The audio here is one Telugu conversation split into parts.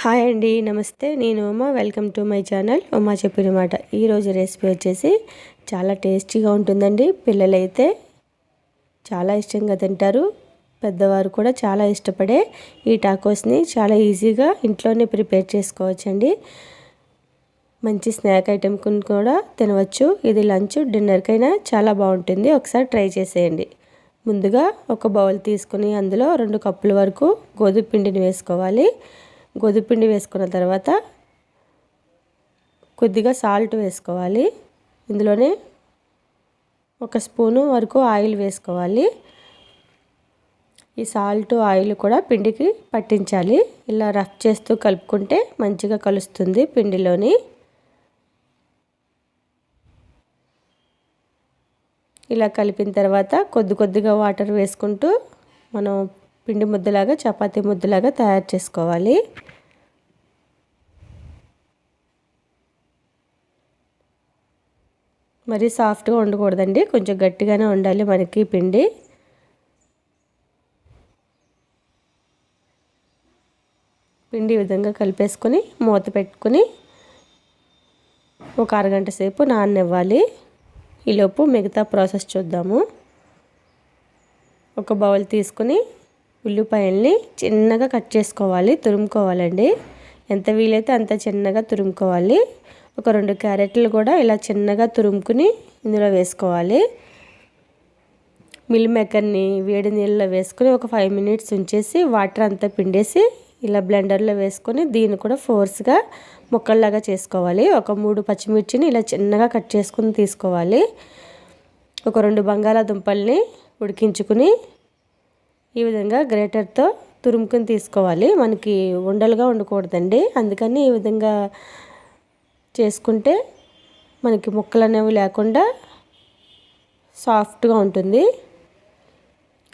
హాయ్ అండి నమస్తే. నేను Uma. Welcome to my channel Uma చెప్పిన మాట. ఈరోజు రెసిపీ వచ్చేసి చాలా టేస్టీగా ఉంటుందండి. పిల్లలైతే చాలా ఇష్టంగా తింటారు. పెద్దవారు కూడా చాలా ఇష్టపడే ఈ టాకోస్ని చాలా ఈజీగా ఇంట్లోనే ప్రిపేర్ చేసుకోవచ్చండి. మంచి స్నాక్ ఐటెం కూడా తినవచ్చు. ఇది లంచ్ డిన్నర్కైనా చాలా బాగుంటుంది. ఒకసారి ట్రై చేసేయండి. ముందుగా ఒక బౌల్ తీసుకుని అందులో రెండు కప్పుల వరకు గోధుమ పిండిని వేసుకోవాలి. గోధుమపిండి వేసుకున్న తర్వాత కొద్దిగా సాల్ట్ వేసుకోవాలి. ఇందులోనే ఒక స్పూను వరకు ఆయిల్ వేసుకోవాలి. ఈ సాల్ట్ ఆయిల్ కూడా పిండికి పట్టించాలి. ఇలా రఫ్ చేస్తూ కలుపుకుంటే మంచిగా కలుస్తుంది పిండిలోని. ఇలా కలిపిన తర్వాత కొద్ది కొద్దిగా వాటర్ వేసుకుంటూ మనం పిండి ముద్దలాగా చపాతీ ముద్దలాగా తయారు చేసుకోవాలి. మరీ సాఫ్ట్గా ఉండకూడదండి కొంచెం గట్టిగానే ఉండాలి మనకి పిండి. పిండి ఈ విధంగా కలిపేసుకొని మూత పెట్టుకుని ఒక అరగంట సేపు నాననివ్వాలి. ఈలోపు మిగతా ప్రాసెస్ చూద్దాము. ఒక బౌల్ తీసుకుని ఉల్లిపాయల్ని చిన్నగా కట్ చేసుకోవాలి తురుముకోవాలండి. ఎంత వీలైతే అంత చిన్నగా తురుముకోవాలి. ఒక రెండు క్యారెట్లు కూడా ఇలా చిన్నగా తురుముకుని ఇందులో వేసుకోవాలి. మిల్ మేకర్ని వేడి నీళ్ళలో వేసుకొని ఒక ఫైవ్ మినిట్స్ ఉంచేసి వాటర్ అంతా పిండేసి ఇలా బ్లెండర్లో వేసుకొని దీన్ని కూడా ఫోర్స్గా ముక్కల్లాగా చేసుకోవాలి. ఒక మూడు పచ్చిమిర్చిని ఇలా చిన్నగా కట్ చేసుకుని తీసుకోవాలి. ఒక రెండు బంగాళాదుంపల్ని ఉడికించుకుని ఈ విధంగా గ్రేటర్తో తురుముకుని తీసుకోవాలి. మనకి ఉండలుగా ఉండకూడదండి. అందుకని ఈ విధంగా చేసుకుంటే మనకి ముక్కలు అనేవి లేకుండా సాఫ్ట్గా ఉంటుంది.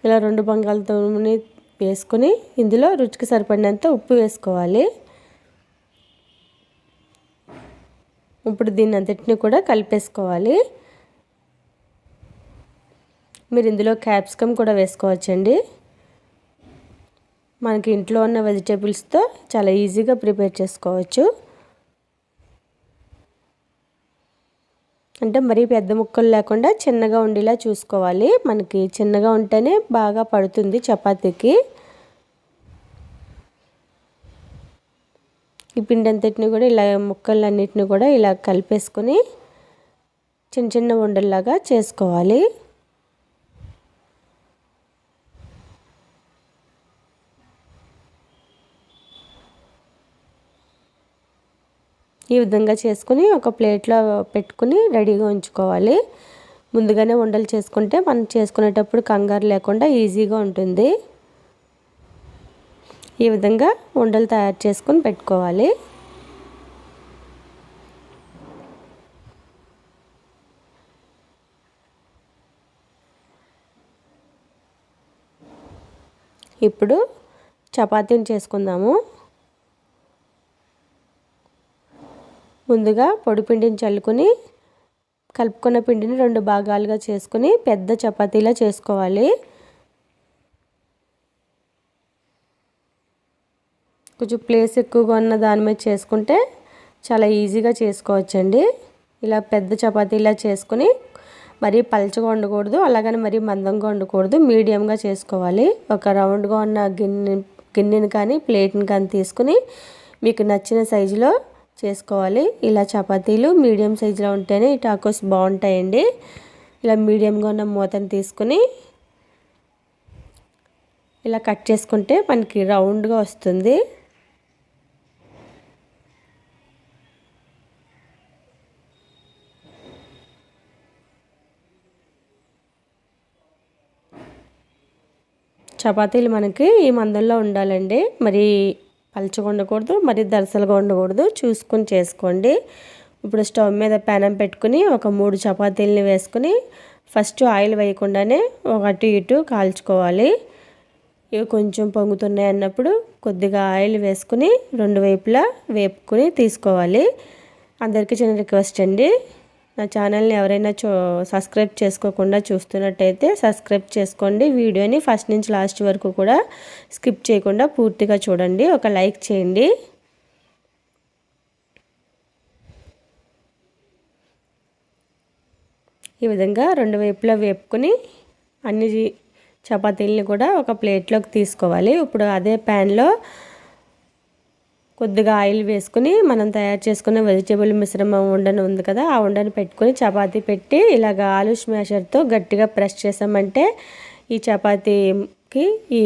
ఇలా రెండు బంగాళదుంపని వేసుకొని ఇందులో రుచికి సరిపడినంత ఉప్పు వేసుకోవాలి. ఇప్పుడు దీన్ని అంతటిని కూడా కలిపేసుకోవాలి. మీరు ఇందులో క్యాప్సికమ్ కూడా వేసుకోవచ్చండి. మనకి ఇంట్లో ఉన్న వెజిటేబుల్స్తో చాలా ఈజీగా ప్రిపేర్ చేసుకోవచ్చు. అంటే మరీ పెద్ద ముక్కలు లేకుండా చిన్నగా ఉండేలా చూసుకోవాలి. మనకి చిన్నగా ఉంటేనే బాగా పడుతుంది చపాతీకి. ఈ పిండి అంతటిని కూడా ఇలా ముక్కలన్నిటిని కూడా ఇలా కలిపేసుకొని చిన్న చిన్న ఉండల్లాగా చేసుకోవాలి. ఈ విధంగా చేసుకుని ఒక ప్లేట్లో పెట్టుకుని రెడీగా ఉంచుకోవాలి. ముందుగానే ఉండలు చేసుకుంటే మనం చేసుకునేటప్పుడు కంగారు లేకుండా ఈజీగా ఉంటుంది. ఈ విధంగా ఉండలు తయారు చేసుకొని పెట్టుకోవాలి. ఇప్పుడు చపాతీని చేసుకుందాము. ముందుగా పొడిపిండిని చల్లుకుని చల్లుకొని కలుపుకున్న పిండిని రెండు భాగాలుగా చేసుకుని పెద్ద చపాతీలా చేసుకోవాలి. కొంచెం ప్లేస్ ఎక్కువగా ఉన్న దాని మీద చేసుకుంటే చాలా ఈజీగా చేసుకోవచ్చండి. ఇలా పెద్ద చపాతీలా చేసుకుని మరీ పలచగా వండకూడదు అలాగని మరీ మందంగా వండకూడదు మీడియంగా చేసుకోవాలి. ఒక రౌండ్గా ఉన్న గిన్నె గిన్నెని కానీ ప్లేట్ని కానీ తీసుకుని మీకు నచ్చిన సైజులో చేసుకోవాలి. ఇలా చపాతీలు మీడియం సైజులో ఉంటేనే ఈ టాకోస్ బాగుంటాయండి. ఇలా మీడియంగా ఉన్న మూతను తీసుకుని ఇలా కట్ చేసుకుంటే మనకి రౌండ్గా వస్తుంది. చపాతీలు మనకి ఈ మందంలో ఉండాలండి. మరి పలుచగా ఉండకూడదు మరి దరసలుగా ఉండకూడదు చూసుకుని చేసుకోండి. ఇప్పుడు స్టవ్ మీద పెనం పెట్టుకుని ఒక మూడు చపాతీలని వేసుకుని ఫస్ట్ ఆయిల్ వేయకుండానే అటు ఇటు కాల్చుకోవాలి. ఇవి కొంచెం పొంగుతున్నాయి అన్నప్పుడు కొద్దిగా ఆయిల్ వేసుకుని రెండు వైపులా వేపుకుని తీసుకోవాలి. అందరికీ చిన్న రిక్వెస్ట్ అండి. నా ఛానల్ని ఎవరైనా చూ సబ్స్క్రైబ్ చేసుకోకుండా చూస్తున్నట్టయితే సబ్స్క్రైబ్ చేసుకోండి. వీడియోని ఫస్ట్ నుంచి లాస్ట్ వరకు కూడా స్కిప్ చేయకుండా పూర్తిగా చూడండి. ఒక లైక్ చేయండి. ఈ విధంగా రెండు వైపులా వేపుకొని అన్ని చపాతీలని కూడా ఒక ప్లేట్లోకి తీసుకోవాలి. ఇప్పుడు అదే ప్యాన్లో కొద్దిగా ఆయిల్ వేసుకుని మనం తయారు చేసుకున్న వెజిటేబుల్ మిశ్రమం ఉండను ఉంది కదా ఆ ఉండను పెట్టుకొని చపాతీ పెట్టి ఇలాగ ఆలు స్మాషర్తో గట్టిగా ప్రెస్ చేసామంటే ఈ చపాతీకి ఈ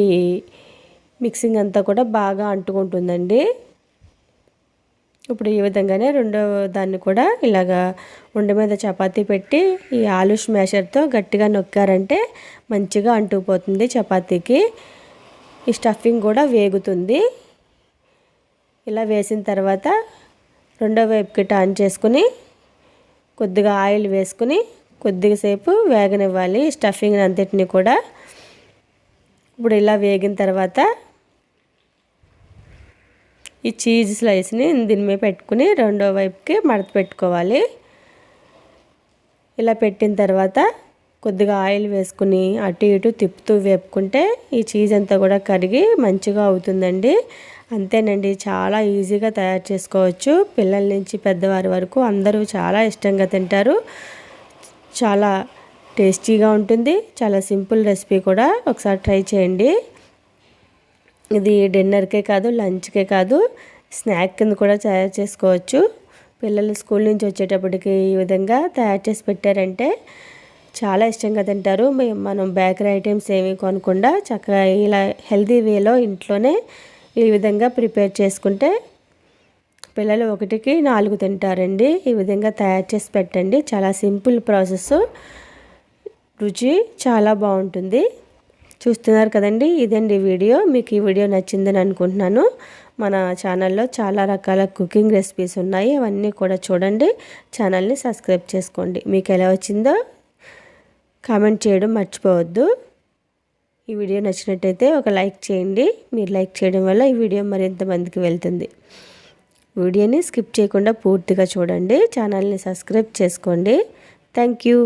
మిక్సింగ్ అంతా కూడా బాగా అంటుకుంటుందండి. ఇప్పుడు ఈ విధంగానే రెండో దాన్ని కూడా ఇలాగా ఉండ మీద చపాతీ పెట్టి ఈ ఆలు స్మాషర్తో గట్టిగా నొక్కారంటే మంచిగా అంటుకుపోతుంది చపాతీకి. ఈ స్టఫింగ్ కూడా వేగుతుంది. ఇలా వేసిన తర్వాత రెండో వైపుకి టర్న్ చేసుకుని కొద్దిగా ఆయిల్ వేసుకుని కొద్దిగా సేపు వేగనివ్వాలి. స్టఫింగ్ అంతటిని కూడా ఇప్పుడు ఇలా వేగిన తర్వాత ఈ చీజ్ స్లైస్ని దీని మీద పెట్టుకుని రెండో వైపుకి మడత పెట్టుకోవాలి. ఇలా పెట్టిన తర్వాత కొద్దిగా ఆయిల్ వేసుకుని అటు ఇటు తిప్పుతూ వేపుకుంటే ఈ చీజ్ అంతా కూడా కరిగి మంచిగా అవుతుందండి. అంతేనండి. చాలా ఈజీగా తయారు చేసుకోవచ్చు. పిల్లల నుంచి పెద్దవారి వరకు అందరూ చాలా ఇష్టంగా తింటారు. చాలా టేస్టీగా ఉంటుంది. చాలా సింపుల్ రెసిపీ కూడా ఒకసారి ట్రై చేయండి. ఇది డిన్నర్కే కాదు లంచ్కే కాదు స్నాక్ కింద కూడా తయారు చేసుకోవచ్చు. పిల్లలు స్కూల్ నుంచి వచ్చేటప్పటికి ఈ విధంగా తయారు చేసి పెట్టారంటే చాలా ఇష్టంగా తింటారు. మనం బేకరీ ఐటమ్స్ ఏమి కొనకుండా చక్కగా ఇలా హెల్తీ వేలో ఇంట్లోనే ఈ విధంగా ప్రిపేర్ చేసుకుంటే పిల్లలు ఒకటికి నాలుగు తింటారండి. ఈ విధంగా తయారు చేసి పెట్టండి. చాలా సింపుల్ ప్రాసెస్. రుచి చాలా బాగుంటుంది. చూస్తున్నారు కదండి ఇదండి వీడియో. మీకు ఈ వీడియో నచ్చిందని అనుకుంటున్నాను. మన ఛానల్లో చాలా రకాల కుకింగ్ రెసిపీస్ ఉన్నాయి. అవన్నీ కూడా చూడండి. ఛానల్ని సబ్స్క్రైబ్ చేసుకోండి. మీకు ఎలా వచ్చిందో కామెంట్ చేయడం మర్చిపోవద్దు. ఈ వీడియో నచ్చినట్టయితే ఒక లైక్ చేయండి. మీరు లైక్ చేయడం వల్ల ఈ వీడియో మరింత మందికి వెళ్తుంది. వీడియోని స్కిప్ చేయకుండా పూర్తిగా చూడండి. ఛానల్ని సబ్స్క్రైబ్ చేసుకోండి. Thank you.